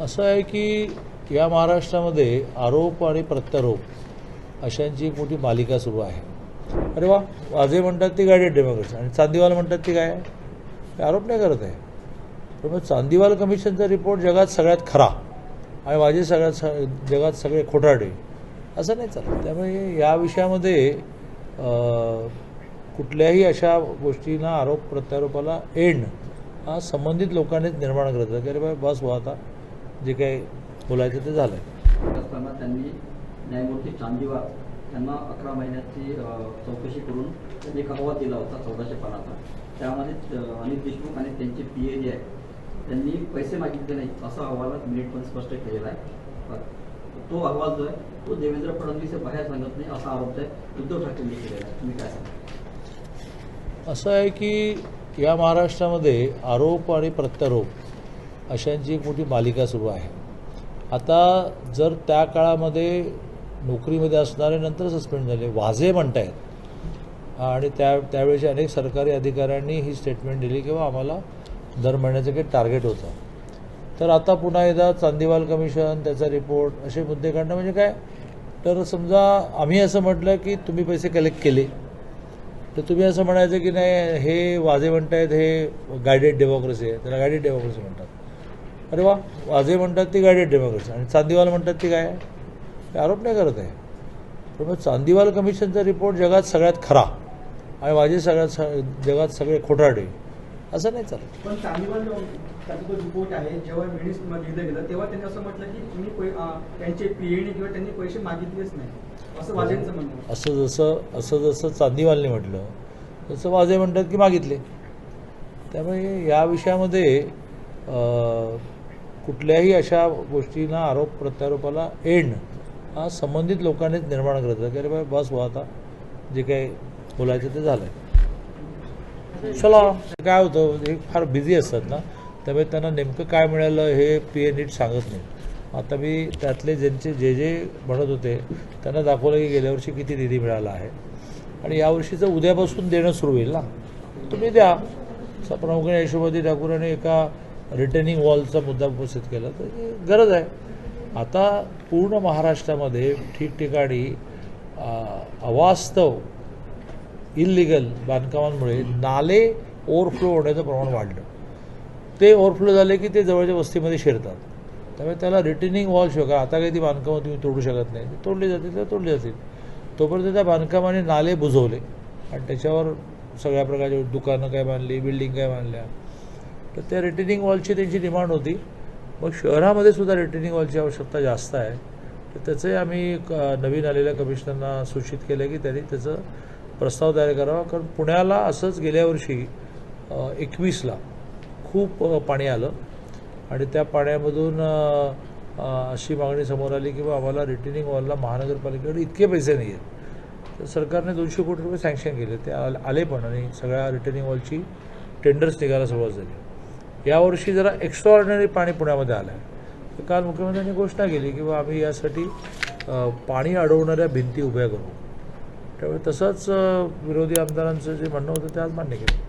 असं आहे की या महाराष्ट्रामध्ये आरोप आणि प्रत्यारोप अशांची एक मोठी मालिका सुरू आहे. अरे वा वाजे म्हणतात ती गायडेड डेमोक्रेसी. आणि चांदीवाल म्हणतात ती काय आरोप नाही करत आहे. त्यामुळे मग चांदीवाल कमिशनचा रिपोर्ट जगात सगळ्यात खरा आणि वाजे सगळ्यात स- जगात सगळे खोटारडे असं नाही चालत. त्यामुळे या विषयामध्ये कुठल्याही अशा गोष्टींना आरोप प्रत्यारोपाला एंड हा संबंधित लोकांनीच निर्माण करत की अरे बाय बस व्हा आता. जे काही बोलायचं ते झालं असताना त्यांनी न्यायमूर्ती चांदीवार यांना अकरा महिन्याची चौकशी करून त्यांनी एक अहवाल दिला होता चौदाशे पानाचा त्यामध्ये अनिल देशमुख आणि त्यांचे पी ए जे आहे. त्यांनी पैसे मागितले नाही असा अहवालात मिनिट पण स्पष्ट केलेला आहे. तो अहवाल जो आहे तो देवेंद्र फडणवीस बाहेर सांगत नाही असा आरोप आहे उद्धव ठाकरेंनी केलेला आहे. तुम्ही काय सांगा असं आहे की या महाराष्ट्रामध्ये आरोप आणि प्रत्यारोप अशांची एक मोठी मालिका सुरू आहे. आता जर त्या काळामध्ये नोकरीमध्ये असणारे नंतर सस्पेंड झाले वाझे म्हणतायत आणि त्या त्यावेळेच्या अनेक सरकारी अधिकाऱ्यांनी ही स्टेटमेंट दिली किंवा आम्हाला दर महिन्याचं काही टार्गेट होतं. तर आता पुन्हा एकदा चांदीवाल कमिशन त्याचा रिपोर्ट असे मुद्दे काढणं म्हणजे काय? तर समजा आम्ही असं म्हटलं की तुम्ही पैसे कलेक्ट केले. तर तुम्ही असं म्हणायचं की नाही हे वाजे म्हणतायत हे गायडेड डेमोक्रेसी आहे. त्याला गायडेड डेमोक्रेसी म्हणतात. अरे वा वाजे म्हणतात ती गायडेड डेमोक्रेसी आणि चांदीवाल म्हणतात ती काय? आहे आरोप नाही करत आहे. पण मग चांदीवाल कमिशनचा रिपोर्ट जगात सगळ्यात खरा आणि वाजे सगळ्यात जगात सगळे खोटारडे. असं नाही चालत. पण चांदीवाल त्याचा रिपोर्ट आहे जेव्हा मिनिट्स लिहिलं गेलं तेव्हा त्यांनी असं म्हटलं की तुम्ही त्यांचे किंवा त्यांनी पैसे मागितलेच नाही. असं वाजेंचं म्हणणं. असं जसं असं जसं चांदीवालने म्हटलं तसं वाजे म्हणतात की मागितले. त्यामुळे या विषयामध्ये कुठल्याही अशा गोष्टींना आरोप प्रत्यारोपाला एंड हा संबंधित लोकांनीच निर्माण करत होता की अरे बाय बस व्हा आता. जे काही बोलायचं ते झालं चला काय होतं हे फार बिझी असतात ना. त्यामुळे त्यांना नेमकं काय मिळालं हे पी ए नीट सांगत नाही. आता मी त्यातले ज्यांचे जे जे म्हणत होते त्यांना दाखवलं की गेल्या वर्षी किती निधी मिळाला आहे. आणि यावर्षीचं उद्यापासून देणं सुरू होईल ना. तुम्ही द्या. असं प्रमुखाने यशोमती ठाकूरांनी एका रिटर्निंग वॉलचा मुद्दा उपस्थित केला. तर गरज आहे. आता पूर्ण महाराष्ट्रामध्ये ठिकठिकाणी अवास्तव इल्लिगल बांधकामांमुळे नाले ओव्हरफ्लो होण्याचं प्रमाण वाढलं. ते ओव्हरफ्लो झाले की ते जवळच्या वस्तीमध्ये शिरतात. त्यामुळे त्याला रिटर्निंग वॉल शिवाय का आता काही ती बांधकामं तुम्ही तोडू शकत नाही. ते तोडली जातील तर तोडली जातील. तोपर्यंत त्या बांधकामाने नाले बुजवले. आणि त्याच्यावर सगळ्या प्रकारचे दुकानं काय बांधली बिल्डिंग काय बांधल्या तर त्या रिटर्निंग वॉलची त्यांची डिमांड होती. मग शहरामध्ये सुद्धा रिटर्निंग वॉलची आवश्यकता जास्त आहे. तर त्याचे आम्ही क- नवीन आलेल्या कमिशनरना सूचित केलं की त्यांनी त्याचं प्रस्ताव तयार करावा. कारण पुण्याला असंच गेल्या वर्षी एकवीसला खूप पाणी आलं. आणि त्या पाण्यामधून अशी मागणी समोर आली की बा आम्हाला रिटर्निंग वॉलला महानगरपालिकेकडे इतके पैसे नाही आहेत तर सरकारने दोनशे कोटी रुपये सँक्शन केले. ते आले पण आणि सगळ्या रिटर्निंग वॉलची टेंडर्स निघायला सुरुवात झाली. यावर्षी जरा एक्स्ट्रा ऑर्डिनरी पाणी पुण्यामध्ये आलं आहे तर काल मुख्यमंत्र्यांनी घोषणा केली की बा आम्ही यासाठी पाणी अडवणाऱ्या भिंती उभ्या करू. त्यामुळे तसंच विरोधी आमदारांचं जे म्हणणं होतं ते आज मान्य केलं.